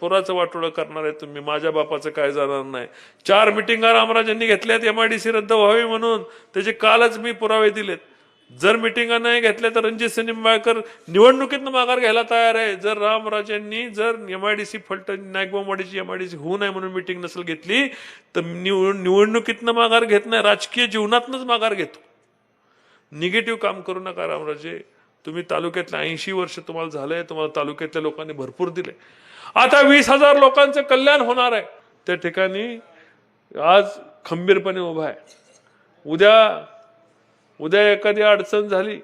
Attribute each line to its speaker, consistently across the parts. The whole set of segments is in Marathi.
Speaker 1: पुराचं वाटोळं करणार आहे तुम्ही. माझ्या बापाचं काय जाणार नाही. चार मिटिंगा रामराजांनी घेतल्यात एमआयडीसी रद्द व्हावी म्हणून. त्याचे कालच मी पुरावे दिलेत. जर मिटिंगा नाही घेतल्या तर रणजित सिंह निंबाळकर निवडणुकीतनं माघार घ्यायला तयार आहे. जर रामराजांनी जर एमआयडीसी फलटण नायकबामवाडीची एमआयडीसी होऊ नये म्हणून मिटिंग नसेल घेतली तर निवड निवडणुकीतनं माघार घेत नाही. राजकीय जीवनातनंच माघार घेतो. निगेटिव्ह काम करू नका रामराजे. तुम्ही तालुक्यातल्या ऐंशी वर्ष तुम्हाला झालंय तुम्हाला तालुक्यातल्या लोकांनी भरपूर दिले आता वीस हजार लोकांचं कल्याण होणार आहे. त्या ठिकाणी आज खंबीरपणे उभा आहे. उद्या उद्या एखादी अडचण झाली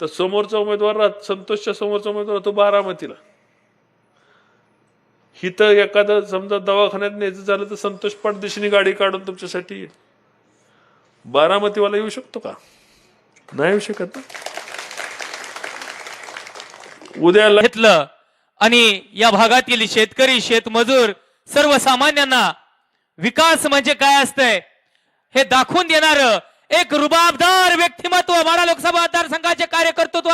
Speaker 1: तर समोरचा उमेदवार राहत संतोषच्या समोरचा उमेदवार तो बारामतीला. ही तर एखादं समजा दवाखान्यात न्यायचं झालं तर संतोष पाठदिशीने गाडी काढून तुमच्यासाठी येईल. बारामतीवाला येऊ शकतो का? नाही येऊ शकत उद्या
Speaker 2: घेतलं. आणि या भागातील शेतकरी शेतमजूर सर्वसामान्यांना विकास म्हणजे काय असतंय हे दाखवून देणार एक रुबाबदार व्यक्तिमत्व माडा लोकसभा मतदारसंघाचे कार्यकर्तृत्व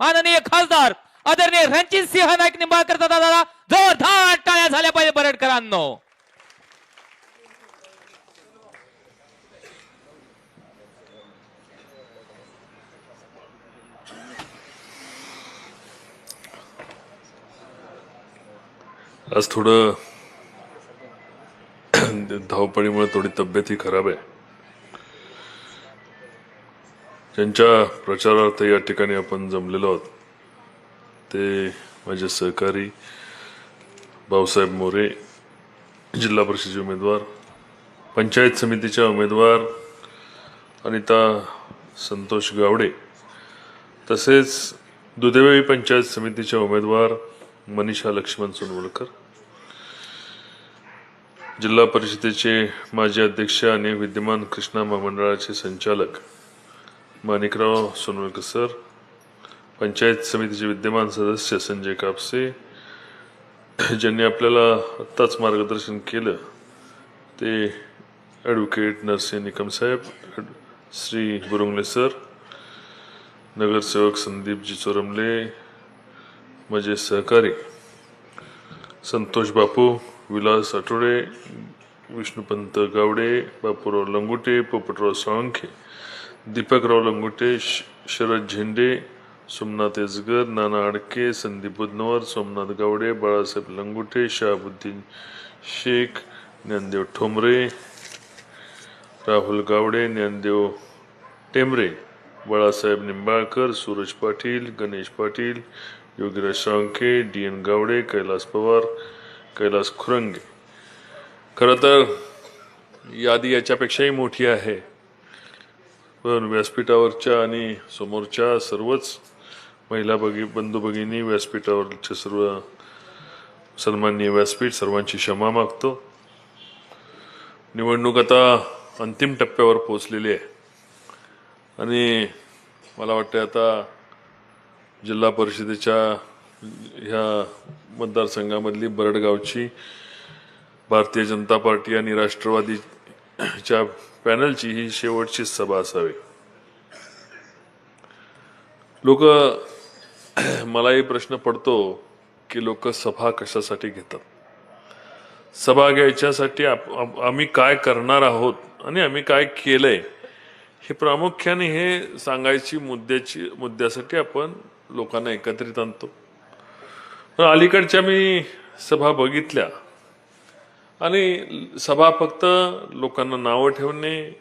Speaker 2: माननीय खासदार आदरणीय रणजित सिंह नाईक निंबाळकर दादा जोरदार टाळ्या झाल्या पाहिजे बरडकरांनो.
Speaker 1: आज थोडं धावपळीमुळे थोडी तब्येतही खराब आहे. ज्यांच्या प्रचारार्थ या ठिकाणी आपण जमलेलो आहोत ते माझे सहकारी भाऊसाहेब मोरे जिल्हा परिषदेचे उमेदवार पंचायत समितीच्या उमेदवार अनिता संतोष गावडे तसेच दुधेवाई पंचायत समितीच्या उमेदवार मनीषा लक्ष्मण सोनवळकर जिल्हा परिषदेचे माजी अध्यक्ष आणि विद्यमान कृष्णा महामंडळाचे संचालक माणिकराव सोनवळकर सर पंचायत समितीचे विद्यमान सदस्य संजय कापसे ज्यांनी आपल्याला आत्ताच मार्गदर्शन केलं ते ॲडव्होकेट नरसिंह निकम साहेब श्री बुरुंगले सर नगरसेवक संदीपजी चोरमले माझे सहकारी संतोष बापू विलास आठवडे विष्णुपंत गावडे बापूराव लंगुटे पोपटराव साळुंखे दीपकराव लंगुटे श- शरद झेंडे सोमनाथ एजगर नाना आडके संदीप बुधनवर सोमनाथ गावडे बाळासाहेब लंगुटे शहाबुद्दीन शेख ज्ञानदेव ठोंबरे राहुल गावडे ज्ञानदेव टेंबरे बाळासाहेब निंबाळकर सूरज पाटील गणेश पाटील योगीराज शांके डी एन गावडे कैलास पवार कैलास खुरंगे. खरं तर यादी याच्यापेक्षाही मोठी आहे. पण व्यासपीठावरच्या आणि समोरच्या सर्वच महिला भगी बंधू भगिनी व्यासपीठावरचे सर्व सन्माननीय व्यासपीठ सर्वांची क्षमा मागतो. निवडणूक आता अंतिम टप्प्यावर पोचलेली आहे. आणि मला वाटतं आता जिल्हा परिषदेच्या ह्या मतदारसंघामधली बरडगावची भारतीय जनता पार्टी आणि राष्ट्रवादीच्या पॅनलची ही शेवटची सभा असावी. लोक मलाही प्रश्न पडतो की लोक सभा कशासाठी घेतात? सभा घ्यायच्यासाठी आम्ही काय करणार आहोत आणि आम्ही काय केलंय हे प्रामुख्याने हे सांगायची मुद्द्याची मुद्द्यासाठी आपण लोकांना एकत्रित आणतो. अलीकडच्या मी सभा बघितल्या. आणि सभा फक्त लोकांना नावं ठेवणे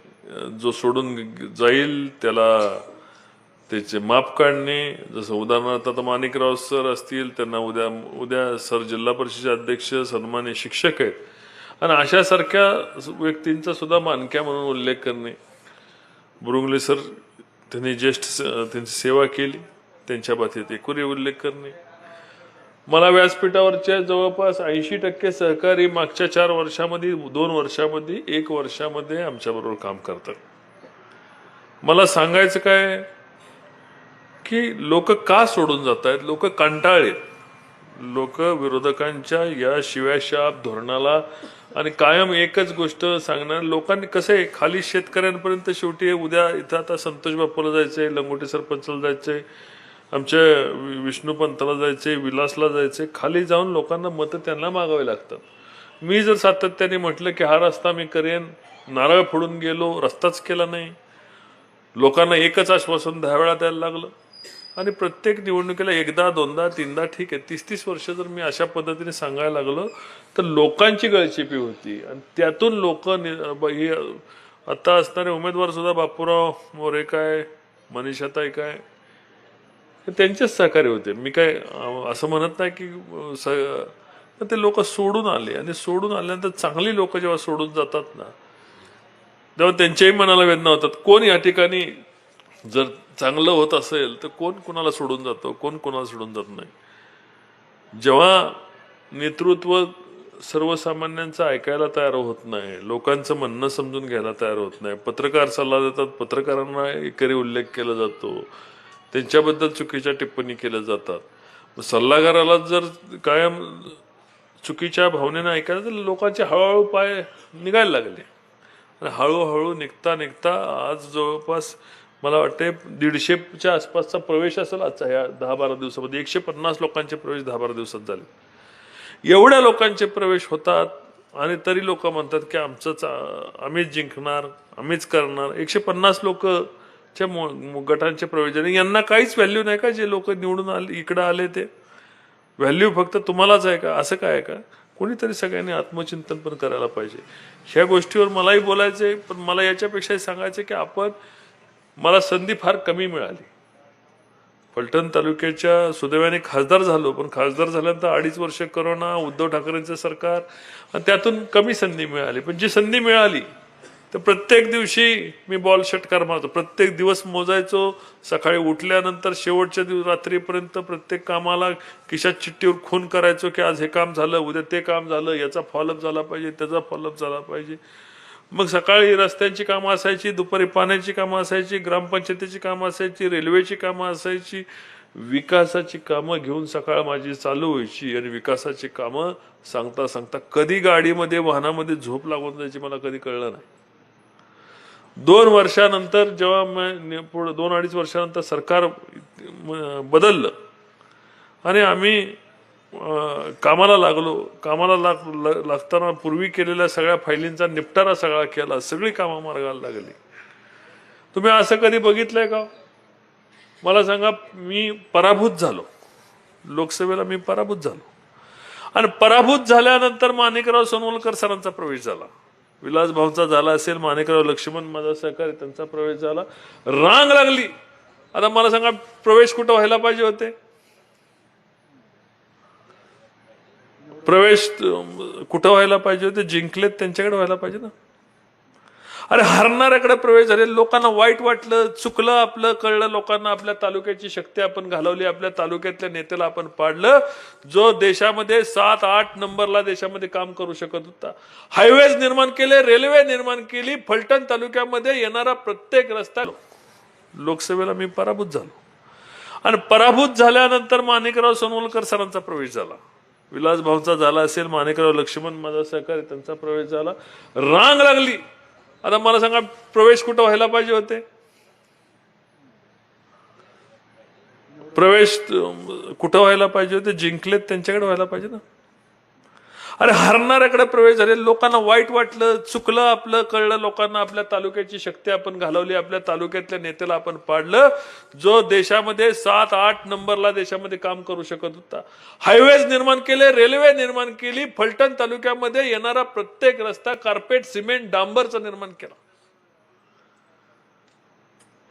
Speaker 1: जो सोडून जाईल त्याला त्याचे माप काढणे. जसं उदाहरणार्थ आता माणिकराव सर असतील त्यांना उद्या उद्या सर जिल्हा परिषदेचे अध्यक्ष सन्मान्य शिक्षक आहेत. आणि अशासारख्या व्यक्तींचा सुद्धा मानक्या म्हणून उल्लेख करणे. बुरुंगले सर त्यांनी ज्येष्ठ स- त्यांची सेवा केली. त्यांच्या बाबतीत एकूणही उल्लेख करणे. मला व्यासपीठावरच्या जवळपास ऐंशी टक्के सहकारी मागच्या चार वर्षामध्ये दोन वर्षामध्ये एक वर्षामध्ये आमच्याबरोबर काम करतात. मला सांगायचं काय की लोक का सोडून जात आहेत लोक कंटाळेत लोक विरोधकांच्या या शिव्याशाप धोरणाला आणि कायम एकच गोष्ट सांगणार लोकांनी कसं आहे खाली शेतकऱ्यांपर्यंत शेवटी उद्या इथं आता संतोष बापूला जायचंय लंगोटे सरपंचला जायचंय आमच्या वि- विष्णुपंताला जायचे विलासला जायचे खाली जाऊन लोकांना मतं त्यांना मागावे लागतात. मी जर सातत्याने म्हटलं की हा रस्ता मी करेन नारळ फोडून गेलो रस्ताच केला नाही. लोकांना एकच आश्वासन दहा वेळा द्यायला लागलं. आणि प्रत्येक निवडणुकीला एकदा दोनदा तीनदा ठीक आहे. तीस तीस वर्ष जर मी अशा पद्धतीने सांगायला लागलो तर लोकांची गळचेपी होती. आणि त्यातून लोक हे आता असणारे उमेदवार सुद्धा बापूराव मोरे काय मनीषाताई काय त्यांचेच सहकारी होते. मी काय असं म्हणत नाही की स- ते लोक सोडून आले. आणि सोडून आल्यानंतर चांगली लोक जेव्हा सोडून जातात ना तेव्हा त्यांच्याही मनाला वेदना होतात. कोण या ठिकाणी जर चांगलं होत असेल तर कोण कुणाला सोडून जातो? कोण कोणाला सोडून जात नाही? जेव्हा नेतृत्व सर्वसामान्यांचं ऐकायला तयार होत नाही लोकांचं म्हणणं समजून घ्यायला तयार होत नाही पत्रकार सल्ला देतात पत्रकारांना एकरी उल्लेख केला जातो त्यांच्याबद्दल चुकीच्या टिप्पणी केल्या जातात. सल्लागाराला जर कायम चुकीच्या भावनेनं ऐकायला तर लोकांचे हळूहळू पाय निघायला लागले. आणि हळूहळू निघता निघता आज जवळपास मला वाटते दीडशेच्या आसपासचा प्रवेश असेल आजचा ह्या दहा बारा दिवसामध्ये. एकशे पन्नास लोकांचे प्रवेश दहा बारा दिवसात झाले. एवढ्या लोकांचे प्रवेश होतात आणि तरी लोक म्हणतात की आमचंच आम्हीच जिंकणार आम्हीच करणार. एकशे पन्नास लोक च्या मो- मो- गटांचे यांना काहीच व्हॅल्यू नाही का जे लोक निवडून आले इकडं आले ते? व्हॅल्यू फक्त तुम्हालाच आहे का? असं काय आहे का? कोणीतरी सगळ्यांनी आत्मचिंतन पण करायला पाहिजे. ह्या गोष्टीवर मलाही बोलायचं आहे पण मला याच्यापेक्षाही सांगायचं की आपण मला संधी फार कमी मिळाली. फलटण तालुक्याच्या सुदैवाने खासदार झालो पण खासदार झाल्यानंतर अडीच वर्ष करोना उद्धव ठाकरेंचं सरकार आणि त्यातून कमी संधी मिळाली. पण जी संधी मिळाली तर प्रत्येक दिवशी मी बॉल षटकार मारतो. प्रत्येक दिवस मोजायचो. सकाळी उठल्यानंतर शेवटच्या दिवस रात्रीपर्यंत प्रत्येक कामाला किशात चिठ्ठीवर खून करायचो की आज हे काम झालं उद्या ते काम झालं याचा फॉलोअप झाला पाहिजे त्याचा फॉलोअप झाला पाहिजे. मग सकाळी रस्त्यांची कामं असायची दुपारी पाण्याची कामं असायची ग्रामपंचायतीची कामं असायची रेल्वेची कामं असायची. विकासाची कामं घेऊन सकाळ माझी चालू व्हायची आणि विकासाची कामं सांगता सांगता कधी गाडीमध्ये वाहनामध्ये झोप लागून जायची मला कधी कळलं नाही. दोन वर्षानंतर जेव्हा म- पुढं दोन अडीच वर्षानंतर सरकार बदललं आणि आम्ही कामाला लागलो. कामाला लाग लागताना पूर्वी केलेल्या सगळ्या फायलींचा निपटारा सगळा केला. सगळी कामं मार्गाला लागली. तुम्ही असं कधी बघितलंय का? मला सांगा मी पराभूत झालो. लोकसभेला मी पराभूत झालो. आणि पराभूत झाल्यानंतर माणिकराव सोनवलकर सरांचा प्रवेश झाला. विलासभाऊंचा झाला असेल माणिकराव लक्ष्मण माझा सहकारी त्यांचा प्रवेश झाला. रांग लागली. आता मला सांगा प्रवेश कुठं व्हायला पाहिजे होते? प्रवेश कुठं व्हायला पाहिजे होते? जिंकलेत त्यांच्याकडे व्हायला पाहिजे ना? अरे हरणाऱ्याकडे प्रवेश झाले. लोकांना वाईट वाटलं चुकलं आपलं कळलं लोकांना आपल्या तालुक्याची शक्ती आपण घालवली आपल्या तालुक्यातल्या नेत्याला आपण पाडलं. जो देशामध्ये सात आठ नंबरला देशामध्ये काम करू शकत होता. हायवेज निर्माण केले रेल्वे निर्माण केली फलटण तालुक्यामध्ये येणारा प्रत्येक रस्ता लोकसभेला मी पराभूत झालो. आणि पराभूत झाल्यानंतर माणिकराव सोनवलकर सरांचा प्रवेश झाला. विलासभाऊचा झाला असेल माणिकराव लक्ष्मण माझा सहकारी त्यांचा प्रवेश झाला. रांग लागली. आता मला सांगा प्रवेश कुठं व्हायला पाहिजे होते? प्रवेश कुठं व्हायला पाहिजे होते? जिंकलेत त्यांच्याकडे व्हायला पाहिजे ना? अरे हरणाऱ्याकडे प्रवेश झाले. लोकांना वाईट वाटलं चुकलं आपलं कळलं लोकांना आपल्या तालुक्याची शक्ती आपण घालवली आपल्या तालुक्यातल्या नेत्याला आपण पाडलं. जो देशामध्ये सात आठ नंबरला देशामध्ये काम करू शकत होता. हायवेज निर्माण केले रेल्वे निर्माण केली फलटण तालुक्यामध्ये येणारा प्रत्येक रस्ता कार्पेट सिमेंट डांबरचा निर्माण केला.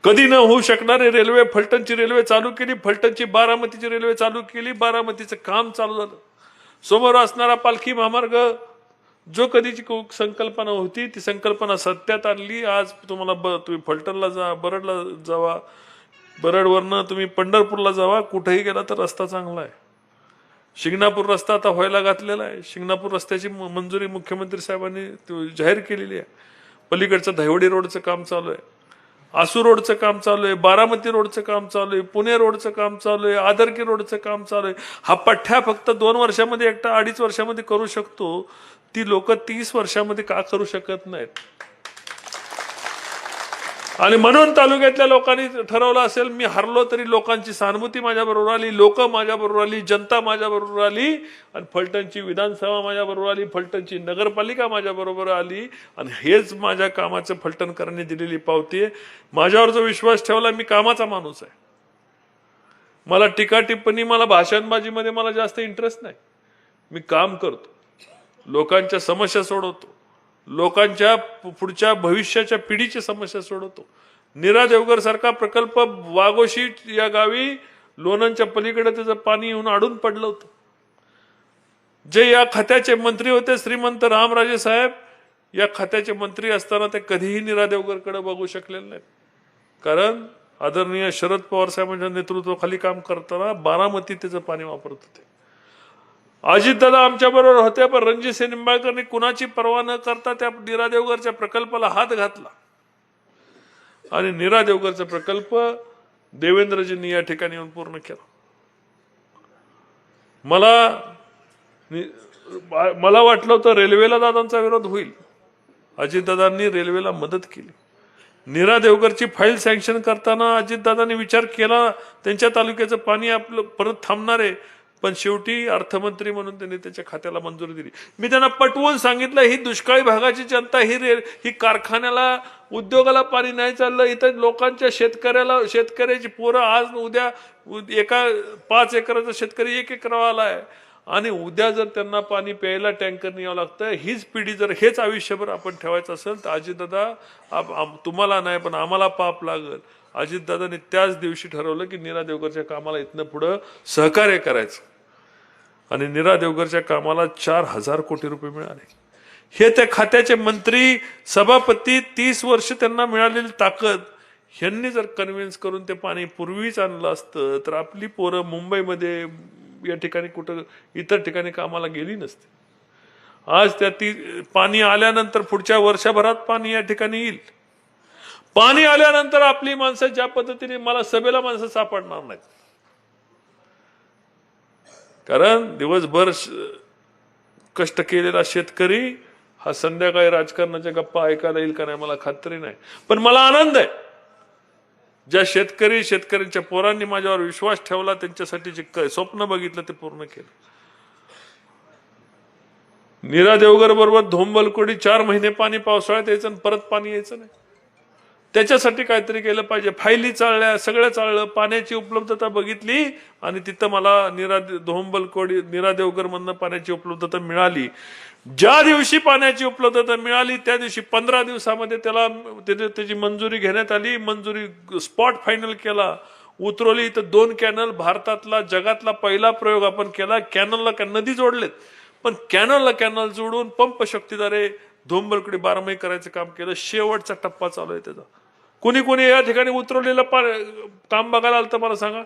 Speaker 1: कधी न होऊ शकणारी रेल्वे फलटणची रेल्वे चालू केली फलटणची बारामतीची रेल्वे चालू केली बारामतीचं काम चालू झालं. समोर असणारा पालखी महामार्ग जो कधीची संकल्पना होती ती संकल्पना सत्यात आणली. आज तुम्हाला ब तुम्ही फलटणला जा बरडला जावा. बरडवरनं तुम्ही पंढरपूरला जावा. कुठेही गेला तर रस्ता चांगला आहे. शिंगणापूर रस्ता आता व्हायला घातलेला आहे. शिंगणापूर रस्त्याची म- मंजुरी मुख्यमंत्री साहेबांनी जाहीर केलेली आहे. पलीकडचं धायवडी रोडचं काम चालू आहे. आसू रोडचं काम चालू आहे बारामती रोडचं काम चालू आहे पुणे रोडचं काम चालू आहे आदरकी रोडचं काम चालू आहे. हा पठ्ठ्या फक्त दोन वर्षामध्ये एकटा अडीच वर्षामध्ये करू शकतो. ती लोक तीस वर्षामध्ये का करू शकत नाहीत? आणि म्हणून तालुक्यातल्या लोकांनी ठरवलं असेल मी हरलो तरी लोकांची सहानुभूती माझ्याबरोबर आली लोक माझ्याबरोबर आली जनता माझ्याबरोबर आली आणि फलटणची विधानसभा माझ्याबरोबर आली फलटणची नगरपालिका माझ्याबरोबर आली आणि हेच माझ्या कामाचं फलटणकरांनी दिलेली पावती आहे. माझ्यावर जो विश्वास ठेवला मी कामाचा माणूस आहे. मला टीका टिप्पणी मला भाषणबाजीमध्ये मला जास्त इंटरेस्ट नाही. मी काम करतो. लोकांच्या समस्या सोडवतो. लोकांच्या पुढच्या भविष्याच्या पिढीची समस्या सोडवतो. निरा देवगर सारखा प्रकल्प वागोशी या गावी लोणंदच्या पलीकडे त्याचं पाणी येऊन अडून पडलं होतं. जे या खात्याचे मंत्री होते श्रीमंत रामराजे साहेब या खात्याचे मंत्री असताना ते कधीही निरा देवगरकडे बघू शकलेले नाहीत. कारण आदरणीय शरद पवार साहेबांच्या नेतृत्वाखाली काम करताना बारामती त्याचं पाणी वापरत होते. अजितदादा आमच्या बरोबर होते पण रणजित निंबाळकरनी कुणाची पर्वा न करता त्या निरा देवगरच्या प्रकल्पाला हात घातला. आणि निरा देवगरचा प्रकल्प देवेंद्रजींनी या ठिकाणी येऊन पूर्ण केला. मला मला वाटलं होतं रेल्वेला दादांचा विरोध होईल. अजितदादांनी रेल्वेला मदत केली. नीरा देवगरची फाईल सँक्शन करताना अजितदादांनी विचार केला त्यांच्या तालुक्याचं पाणी आपलं परत थांबणार आहे. पण शेवटी अर्थमंत्री म्हणून त्यांनी त्याच्या खात्याला मंजुरी दिली. मी त्यांना पटवून सांगितलं ही दुष्काळी भागाची जनता ही रे ही कारखान्याला उद्योगाला पाणी नाही चाललं इथं लोकांच्या शेतकऱ्याला शेतकऱ्याची पोरं आज उद्या एका पाच एकराचा शेतकरी एक एकरावाला आहे आणि उद्या जर त्यांना पाणी प्यायला टँकर यावं लागतं हीच पिढी जर हेच आयुष्यभर आपण ठेवायचं असेल तर अजितदादा तुम्हाला नाही पण आम्हाला पाप लागल. अजितदादाने त्याच दिवशी ठरवलं की नीरा देवकरच्या कामाला इथनं पुढं सहकार्य करायचं. आणि निरा देवगरच्या कामाला चार हजार कोटी रुपये मिळाले. हे त्या खात्याचे मंत्री सभापती तीस वर्ष त्यांना मिळालेली ताकद ह्यांनी जर कन्व्हिन्स करून ते पाणी पूर्वीच आणलं असतं तर आपली पोरं मुंबईमध्ये या ठिकाणी कुठं इतर ठिकाणी कामाला गेली नसते. आज त्या ती पाणी आल्यानंतर पुढच्या वर्षभरात पाणी या ठिकाणी येईल. पाणी आल्यानंतर आपली माणसं ज्या पद्धतीने मला सभेला माणसं सापडणार नाहीत. कारण दिवसभर कष्ट केलेला शेतकरी हा संध्याकाळी राजकारणाच्या गप्पा ऐकायला येईल का नाही मला खात्री नाही. पण मला आनंद आहे. ज्या शेतकरी शेतकऱ्यांच्या पोरांनी माझ्यावर विश्वास ठेवला त्यांच्यासाठी जे क- स्वप्न बघितलं ते पूर्ण केलं. नीरा देवगर बरोबर धोंबलकोडी चार महिने पाणी पावसाळ्यात यायचं आणि परत पाणी यायचं नाही. त्याच्यासाठी काहीतरी केलं पाहिजे. फायली चालल्या सगळं चाललं पाण्याची उपलब्धता बघितली आणि तिथं मला निरा धोंबलकोडी निरा देवगर मधनं पाण्याची उपलब्धता मिळाली. ज्या दिवशी पाण्याची उपलब्धता मिळाली त्या दिवशी पंधरा दिवसामध्ये त्याला त्याची त्याची मंजुरी घेण्यात आली. मंजुरी स्पॉट फायनल केला. उतरवली इथं दोन कॅनल भारतातला जगातला पहिला प्रयोग आपण केला. कॅनलला का नदी जोडलेत. पण कॅनलला कॅनल जोडून पंप शक्तीद्वारे धोंबलकडे बारमाही करायचं काम केलं. शेवटचा टप्पा चालू आहे त्याचा. कोणी कोणी या ठिकाणी उतरवलेलं पा काम बघायला आलं तर मला सांगा.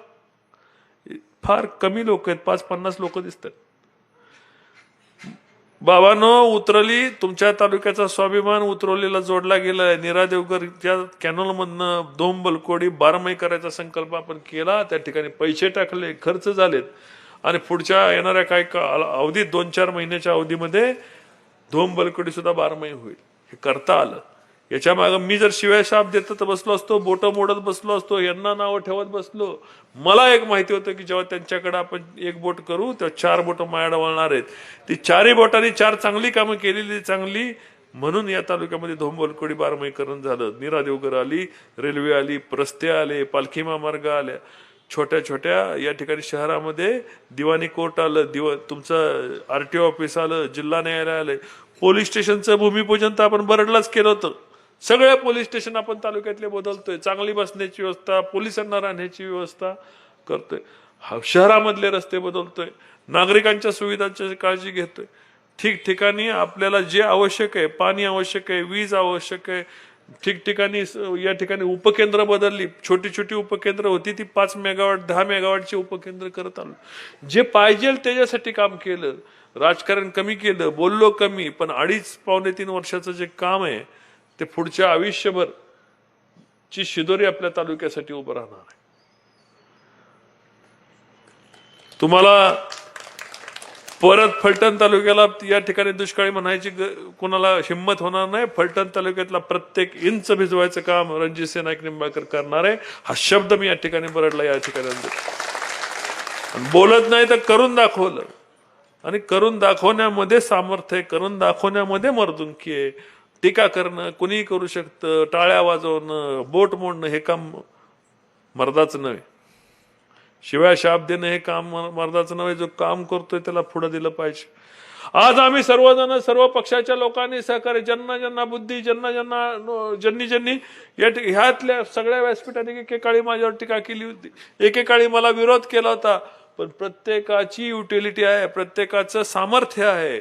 Speaker 1: फार कमी लोक आहेत पाच पन्नास लोक दिसतात. बाबानो उतरली तुमच्या तालुक्याचा स्वाभिमान उतरवलेला जोडला गेलाय. निरा देवगरच्या कॅनलमधनं दोन बलकोडी बारमाही करायचा संकल्प आपण केला. त्या ठिकाणी पैसे टाकले खर्च झालेत. आणि पुढच्या येणाऱ्या काही का- अवधीत दोन चार महिन्याच्या अवधीमध्ये दोन बलकोडी सुद्धा बारमाही होईल. हे करता आलं. याच्या मागे मी जर शिवाय शाप देत बसलो असतो बोट मोडत बसलो असतो यांना नावं ठेवत बसलो. मला एक माहिती होतं की जेव्हा त्यांच्याकडे आपण एक बोट करू तेव्हा चार बोट मायाडं वळणार आहेत. ती चारही बोटांनी चार चांगली कामं केलेली चांगली. म्हणून या तालुक्यामध्ये धोंबलकोडी बारमाही झालं. निरा देवघर आली रेल्वे आली रस्ते आले पालखी महामार्ग आल्या. छोट्या छोट्या या ठिकाणी शहरामध्ये दिवाणी कोर्ट आलं दिवा तुमचं आर टी ओ ऑफिस आलं जिल्हा न्यायालय आलं पोलीस स्टेशनचं भूमिपूजन तर आपण बरडलाच केलं होतं. सगळ्या पोलीस स्टेशन आपण तालुक्यातले बदलतोय. चांगली बसण्याची व्यवस्था पोलिसांना राहण्याची व्यवस्था करतोय. शहरामधले रस्ते बदलतोय. नागरिकांच्या सुविधांची काळजी घेतोय. ठिकठिकाणी आपल्याला जे आवश्यक आहे पाणी आवश्यक आहे वीज आवश्यक आहे ठिकठिकाणी या ठिकाणी उपकेंद्र बदलली छोटी छोटी उपकेंद्र होती ती पाच मेगावॅट दहा मेगावॅटची उपकेंद्र करत आलो. जे पाहिजे त्याच्यासाठी काम केलं राजकारण कमी केलं बोललो कमी पण अडीच पावणे तीन वर्षाचं जे काम आहे ते पुढच्या आयुष्यभर ची शिदोरी आपल्या तालुक्यासाठी उभं राहणार आहे. तुम्हाला परत फलटण तालुक्याला या ठिकाणी दुष्काळी म्हणायची कोणाला हिंमत होणार नाही. फलटण तालुक्यातला प्रत्येक इंच भिजवायचं काम रणजित नाईक निंबाळकर करणार आहे. हा शब्द मी या ठिकाणी बरडला या ठिकाणी बोलत नाही तर करून दाखवलं. आणि करून दाखवण्यामध्ये सामर्थ्य करून दाखवण्यामध्ये मर्दुंकी आहे. टीका करणं कुणीही करू शकतं टाळ्या वाजवणं बोट मोडणं हे काम मर्दाचं नव्हे. शिवाय शाप देणं हे काम मर्दाचं नव्हे जो काम करतोय त्याला पुढं दिलं पाहिजे. आज आम्ही सर्वजण सर्व पक्षाच्या लोकांनी सहकार्य ज्यांना ज्यांना बुद्धी ज्यांना ज्यांना ज्यांनी ज्यांनी या ह्यातल्या सगळ्या व्यासपीठाने एकेकाळी माझ्यावर टीका केली होती. एकेकाळी मला विरोध केला होता. पण प्रत्येकाची युटिलिटी आहे प्रत्येकाचं सामर्थ्य आहे.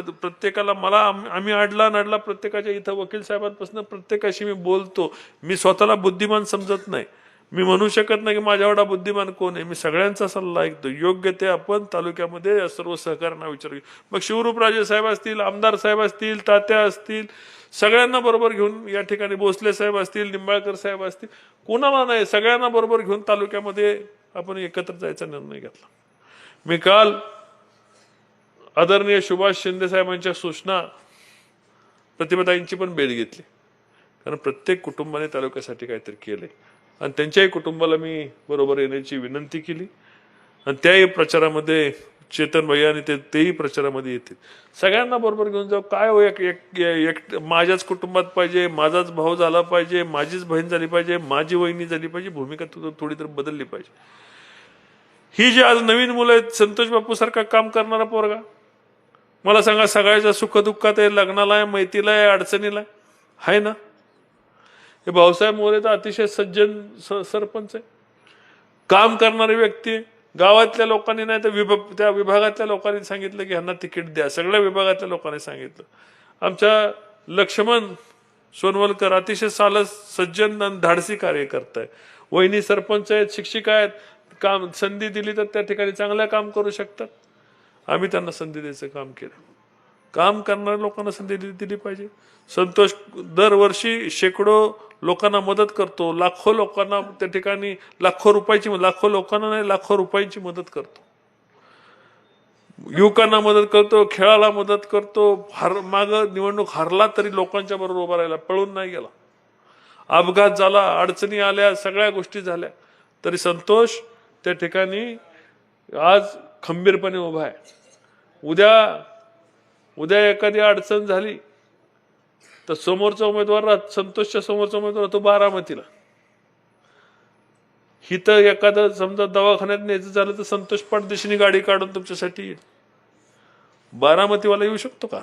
Speaker 1: प्र- प्रत्येकाला मला आम्ही अडला नडला प्रत्येकाच्या इथं वकील साहेबांपासून प्रत्येकाशी मी बोलतो. मी स्वतःला बुद्धिमान समजत नाही. मी म्हणू शकत नाही की माझ्या एवढा बुद्धिमान कोण आहे. मी सगळ्यांचा सल्ला ऐकतो. योग्य ते आपण तालुक्यामध्ये या सर्व सहकार्यांना विचारू. मग शिवरूपराजे साहेब असतील आमदार साहेब असतील तात्या असतील सगळ्यांना बरोबर घेऊन या ठिकाणी भोसले साहेब असतील निंबाळकर साहेब असतील कोणाला नाही सगळ्यांना बरोबर घेऊन तालुक्यामध्ये आपण एकत्र जायचा निर्णय घेतला. मी काल आदरणीय सुभाष शिंदे साहेबांच्या सूचना प्रतिभाताईंची पण भेट घेतली. कारण प्रत्येक कुटुंबाने तालुक्यासाठी काहीतरी केले आणि त्यांच्याही कुटुंबाला मी बरोबर येण्याची विनंती केली. आणि त्याही प्रचारामध्ये चेतन भैया आणि ते तेही प्रचारामध्ये येतील. सगळ्यांना बरोबर घेऊन जाऊ. काय हो एक एक एक माझ्याच कुटुंबात पाहिजे माझाच भाऊ झाला पाहिजे माझीच बहीण झाली पाहिजे माझी वहिनी झाली पाहिजे भूमिका थोडी तर बदलली पाहिजे. ही जी आज नवीन मुलं आहेत संतोष बापू सारखा काम करणारा पोरगा मला सांगा सगळ्याच्या सुखदुःखात आहे लग्नाला आहे मैतीला आहे अडचणीला आहे? आहे ना? हे भाऊसाहेब मोरे तर अतिशय सज्जन स- सरपंच आहे. काम करणारी व्यक्ती आहे. गावातल्या लोकांनी नाही तर विभाग त्या विभागातल्या लोकांनी सांगितलं की ह्यांना तिकीट द्या. सगळ्या विभागातल्या लोकांनी सांगितलं. आमच्या लक्ष्मण सोनवलकर अतिशय सालस सज्जन आणि धाडसी कार्य आहे. वहिनी सरपंच आहेत शिक्षिका आहेत. काम संधी दिली तर त्या ठिकाणी चांगलं काम करू शकतात. आम्ही त्यांना संधी द्यायचं काम केलं. काम करणाऱ्या लोकांना संधी दिली दिली पाहिजे. संतोष दरवर्षी शेकडो लोकांना मदत करतो. लाखो लोकांना त्या ठिकाणी लाखो रुपयाची लाखो लोकांना नाही लाखो रुपयांची मदत करतो. युवकांना मदत करतो खेळाला मदत करतो. हार माग निवडणूक हारला तरी लोकांच्या बरोबर उभा राहिला पळून नाही गेला. अपघात झाला अडचणी आल्या सगळ्या गोष्टी झाल्या. तरी संतोष त्या ठिकाणी आज खंबीरपणे उभा आहे. उद्या उद्या एखादी अडचण झाली तर समोरचा उमेदवार राहत संतोषच्या समोरचा उमेदवार तो बारामतीला. हिथं एखादं समजा दवाखान्यात न्यायचं झालं तर संतोष पाठदिशीने गाडी काढून तुमच्यासाठी येईल. बारामतीवाला येऊ शकतो का?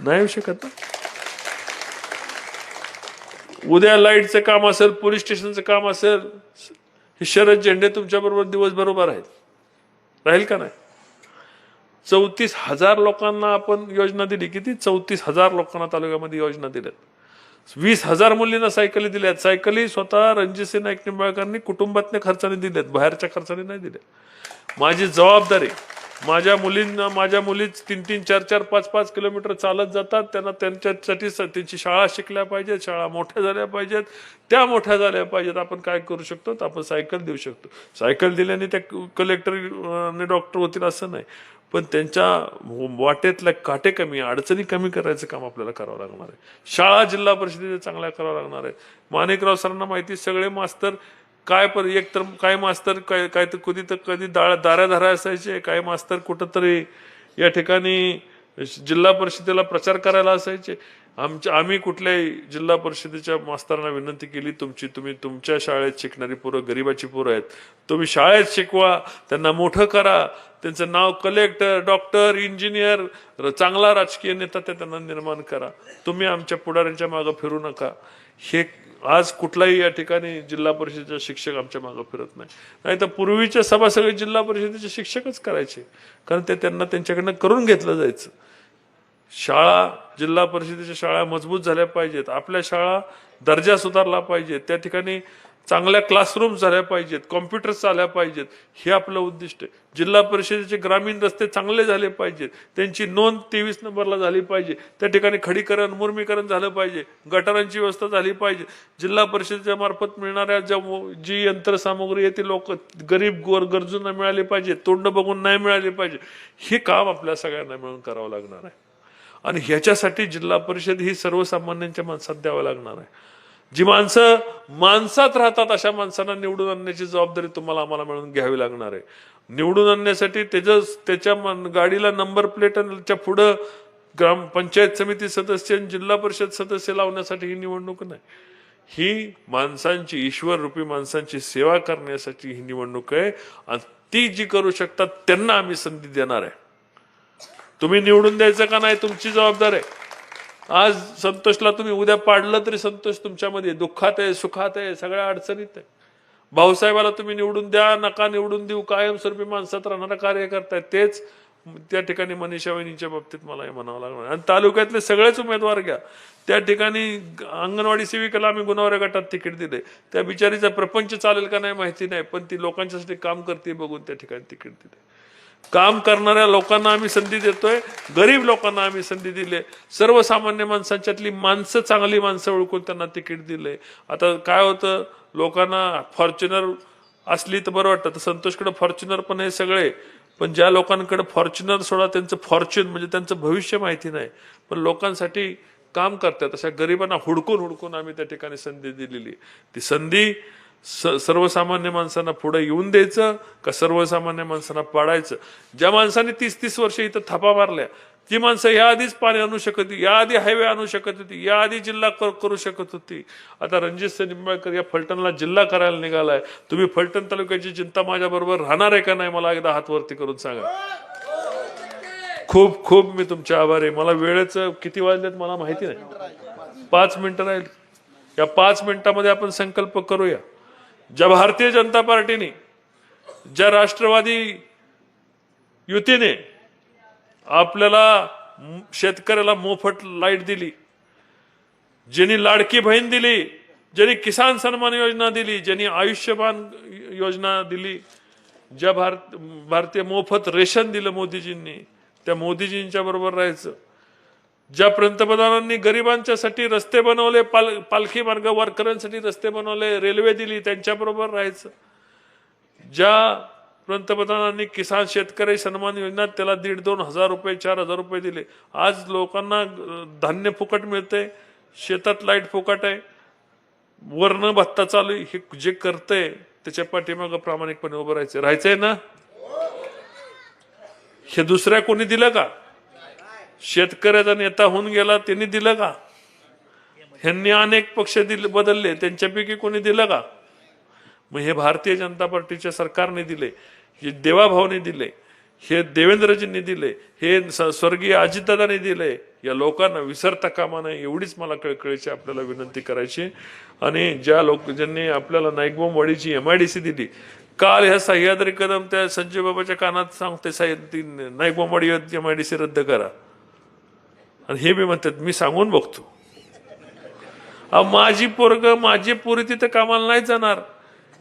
Speaker 1: नाही येऊ शकत ना? उद्या लाईटचं काम असेल पोलीस स्टेशनचं काम असेल हे शरद झेंडे तुमच्याबरोबर दिवसभर उभा राहील. राहील का नाही? चौतीस हजार लोकांना आपण योजना दिली. किती? चौतीस हजार लोकांना तालुक्यामध्ये योजना दिल्यात. वीस हजार मुलींना सायकली दिल्यात. सायकली स्वतः रणजितसिंह नाईक निंबाळकरांनी कुटुंबातल्या खर्चाने दिल्यात. बाहेरच्या खर्चाने नाही दिल्या माझी जबाबदारी माझ्या मुलींना माझ्या मुली तीन तीन चार चार पाच पाच किलोमीटर चालत जातात. त्यांना त्यांच्यासाठी त्यांची शाळा शिकल्या पाहिजेत. शाळा मोठ्या झाल्या पाहिजेत. त्या मोठ्या झाल्या पाहिजेत. आपण काय करू शकतो? तर आपण सायकल देऊ शकतो. सायकल दिल्याने त्या कलेक्टर आणि डॉक्टर होतील असं नाही. पण त्यांच्या वाटेतल्या काटे कमी अडचणी कमी करायचं काम आपल्याला करावं लागणार आहे. शाळा जिल्हा परिषदेच्या चांगल्या करावं लागणार आहे. माणिकराव सरांना माहिती सगळे मास्तर काय पर एक तर काय मास्तर काय काय तर कधी तर कधी दाळ दाऱ्या धारा असायचे काय मास्तर कुठंतरी या ठिकाणी जिल्हा परिषदेला प्रचार करायला असायचे. आमच्या आम्ही कुठल्याही जिल्हा परिषदेच्या मास्तरांना विनंती केली तुमची तुम्ही तुमच्या शाळेत शिकणारी पोरं गरिबाची पोरं आहेत. तुम्ही शाळेत शिकवा त्यांना मोठं करा. त्यांचं नाव कलेक्टर डॉक्टर इंजिनियर चांगला राजकीय नेता ते त्यांना निर्माण करा. तुम्ही आमच्या पुढाऱ्यांच्या मागं फिरू नका. हे आज कुठलाही या ठिकाणी जिल्हा परिषदेचा शिक्षक आमच्या मागं फिरत नाही. नाही तर पूर्वीच्या सभा सगळे जिल्हा परिषदेचे शिक्षकच करायचे. कारण ते त्यांना त्यांच्याकडनं करून घेतलं जायचं. शाळा जिल्हा परिषदेच्या शाळा मजबूत झाल्या पाहिजेत. आपल्या शाळा दर्जा सुधारला पाहिजे त्या ठिकाणी चांगल्या क्लासरूम झाल्या पाहिजेत. कॉम्प्युटर्स आल्या पाहिजेत. हे आपलं उद्दिष्ट आहे. जिल्हा परिषदेचे ग्रामीण रस्ते चांगले झाले पाहिजेत. त्यांची नोंद तेवीस नंबरला झाली पाहिजे. त्या ठिकाणी खडीकरण मुर्मीकरण झालं पाहिजे. गटारांची व्यवस्था झाली पाहिजे. जिल्हा परिषदेच्या मार्फत मिळणाऱ्या ज्या जी यंत्रसामुग्री आहे ती लोक गरीब गोर गरजूंना मिळाली पाहिजे तोंड बघून नाही मिळाली पाहिजे हे काम आपल्या सगळ्यांना मिळून करावं लागणार आहे. आणि ह्याच्यासाठी जिल्हा परिषद ही सर्वसामान्यांच्या माणसात द्यावं लागणार आहे. जी माणसं माणसात राहतात अशा माणसांना निवडून आणण्याची जबाबदारी तुम्हाला आम्हाला मिळून घ्यावी लागणार आहे. निवडून आणण्यासाठी त्याच्या त्याच्या गाडीला नंबर प्लेटच्या पुढं ग्रामपंचायत समिती सदस्य आणि जिल्हा परिषद सदस्य लावण्यासाठी ही निवडणूक नाही. ही माणसांची ईश्वर रूपी माणसांची सेवा करण्यासाठी ही निवडणूक आहे. आणि ती जी करू शकतात त्यांना आम्ही संधी देणार आहे. तुम्ही निवडून द्यायचं का नाही तुमची जबाबदार आहे. आज संतोषला तुम्ही उद्या पाडलं तरी संतोष तुमच्यामध्ये दुःखात आहे सुखात आहे सगळ्या अडचणीत आहे. भाऊसाहेबाला तुम्ही निवडून द्या नका निवडून देऊ कायमस्वरूपी माणसात राहणारा कार्य करताय तेच त्या ठिकाणी मनीषा वहिनीच्या बाबतीत मला हे म्हणावं लागणार आणि तालुक्यातले सगळेच उमेदवार घ्या. त्या ठिकाणी अंगणवाडी सेविकेला आम्ही गुन्हावऱ्या गटात तिकीट दिले त्या बिचारीचा प्रपंच चालेल का नाही माहिती नाही पण ती लोकांच्यासाठी काम करते बघून त्या ठिकाणी तिकीट दिले काम करणाऱ्या लोकांना आम्ही संधी देतोय गरीब लोकांना आम्ही संधी दिले सर्वसामान्य माणसांच्यातली माणसं चांगली माणसं ओळखून त्यांना तिकीट दिले आता काय होतं लोकांना फॉर्च्युनर असली तर बरं वाटतं. तर संतोषकडे फॉर्च्युनर पण हे सगळे पण ज्या लोकांकडे फॉर्च्युनर सोडा त्यांचं फॉर्च्युन म्हणजे त्यांचं भविष्य माहिती नाही. पण लोकांसाठी काम करतात. अशा गरिबांना हुडकून हुडकून आम्ही त्या ठिकाणी संधी दिलेली ती संधी स सर्वसामान्य माणसांना पुढे येऊन द्यायचं का सर्वसामान्य माणसांना पाडायचं? ज्या माणसाने तीस तीस वर्ष इथं थापा मारल्या ती माणसं या आधीच पाणी आणू शकत होती या आधी हायवे आणू शकत होती या आधी जिल्हा करू शकत होती. आता रणजित निंबाळकर या फलटणला जिल्हा करायला निघालाय. तुम्ही फलटण तालुक्याची चिंता माझ्याबरोबर राहणार आहे का नाही मला एकदा हात वरती करून सांगा. खूप खूप मी तुमच्या आभारी आहे. मला वेळेचं किती वाजलेत मला माहिती नाही. पाच मिनिटं राहील. या पाच मिनिटामध्ये आपण संकल्प करूया. ज्या भारतीय जनता पार्टीने ज्या राष्ट्रवादी युतीने आपल्याला शेतकऱ्याला मोफत लाइट दिली ज्यांनी लाडकी बहीण दिली ज्यांनी किसान सन्मान योजना दिली ज्यांनी आयुष्यमान योजना दिली ज्या भारत भारतीय मोफत रेशन दिलं मोदीजींनी त्या मोदीजींच्या बरोबर राहायचं. ज्या पंतप्रधानांनी गरिबांच्यासाठी रस्ते बनवले पाल पालखी मार्ग वारकऱ्यांसाठी रस्ते बनवले रेल्वे दिली त्यांच्याबरोबर राहायचं. ज्या पंतप्रधानांनी किसान शेतकरी सन्मान योजना त्याला दीड दोन हजार रुपये चार हजार रुपये दिले. आज लोकांना धान्य फुकट मिळते शेतात लाइट फुकट आहे वर्ण भत्ता चालू आहे. हे जे करतंय त्याच्या पाठीमागं प्रामाणिकपणे उभं राहायचं. राहायचंय ना? हे दुसऱ्या कोणी दिलं का? शेतकऱ्याचा नेता होऊन गेला त्यांनी दिलं का? ह्यांनी अनेक पक्ष दिले बदलले त्यांच्यापैकी कोणी दिलं का? मग हे भारतीय जनता पार्टीच्या सरकारने दिले हे देवाभावने दिले हे देवेंद्रजींनी दिले हे स- स्वर्गीय अजितदादांनी दिले. या लोकांना विसरता कामा नये एवढीच मला कळकळीची आपल्याला विनंती करायची आणि ज्या लोक ज्यांनी आपल्याला नाईकबोंबवाडीची एम आय डी सी दिली काल ह्या सह्याद्री कदम त्या संजय बाबाच्या कानात सांगते साहेब ती Naikbombwadi M I D C रद्द करा. आणि हे मी म्हणतात मी सांगून बघतो. माझी पोरग माझी पोरी तिथं कामाला नाही जाणार.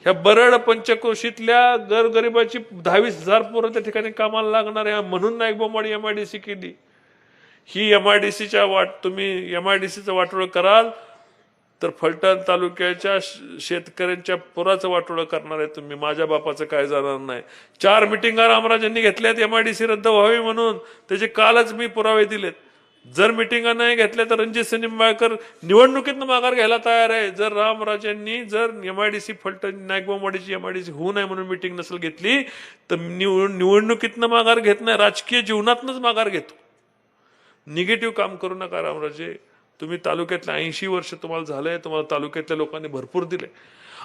Speaker 1: ह्या बरड पंचक्रोशीतल्या गरगरिबाची दहावीस हजार पोरं त्या ठिकाणी कामाला लागणार आहे. म्हणून Naik Bomadi M I D C केली. ही एम आय डी सीच्या वाट तुम्ही एम आय डी सीचं वाटोळं कराल तर फलटण तालुक्याच्या शेतकऱ्यांच्या पुराचं वाटोळं करणार आहे तुम्ही. माझ्या बापाचं काय जाणार नाही. चार मिटिंगा रामराजांनी घेतल्यात एम आय डी सी रद्द व्हावी म्हणून. त्याचे कालच मी पुरावे दिलेत. जर मिटिंगा नाही घेतल्या तर रणजित सिंह निंबाळकर निवडणुकीतनं माघार घ्यायला तयार आहे. जर रामराजांनी जर M I D C Phaltan नायकबावाडीची M I D C होऊ नये म्हणून मिटिंग नसेल घेतली तर निव निवडणुकीतनं माघार घेत नाही राजकीय जीवनातनंच माघार घेतो. निगेटिव्ह काम करू नका रामराजे तुम्ही तालुक्यातल्या ऐंशी वर्ष तुम्हाला झालंय तुम्हाला तालुक्यातल्या लोकांनी भरपूर दिले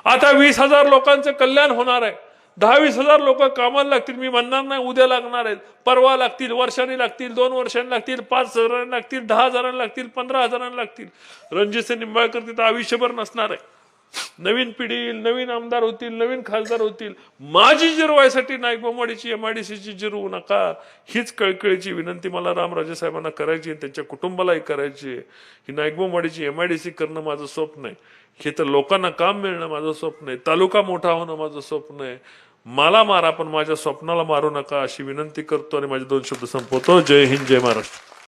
Speaker 1: आता वीस हजार लोकांचं कल्याण होणार आहे. दहा वीस हजार लोक कामाला लागतील मी म्हणणार नाही उद्या लागणार आहेत. परवा लागतील वर्षांनी लागतील दोन वर्षांनी लागतील पाच हजारांनी लागतील दहा हजारांनी लागतील पंधरा हजारांनी लागतील. रणजितसिंह निंबाळकर तिथं आयुष्यभर नसणार आहे. नवीन पिढी येईल नवीन आमदार होतील नवीन खासदार होतील. माझी जिरवायसाठी नाईकबामाडीची एमआयडीसीची जिरवू नका. हीच कळकळीची विनंती मला रामराजे साहेबांना करायची आहे त्यांच्या कुटुंबालाही करायची आहे. ही डी एमआयडीसी करणं माझं स्वप्न आहे. हे तर लोकांना काम मिळणं माझं स्वप्न आहे. तालुका मोठा होणं माझं स्वप्न आहे. मला मारा पण माझ्या स्वप्नाला मारू नका अशी विनंती करतो आणि माझे दोन शब्द संपवतो. जय हिंद जय महाराष्ट्र.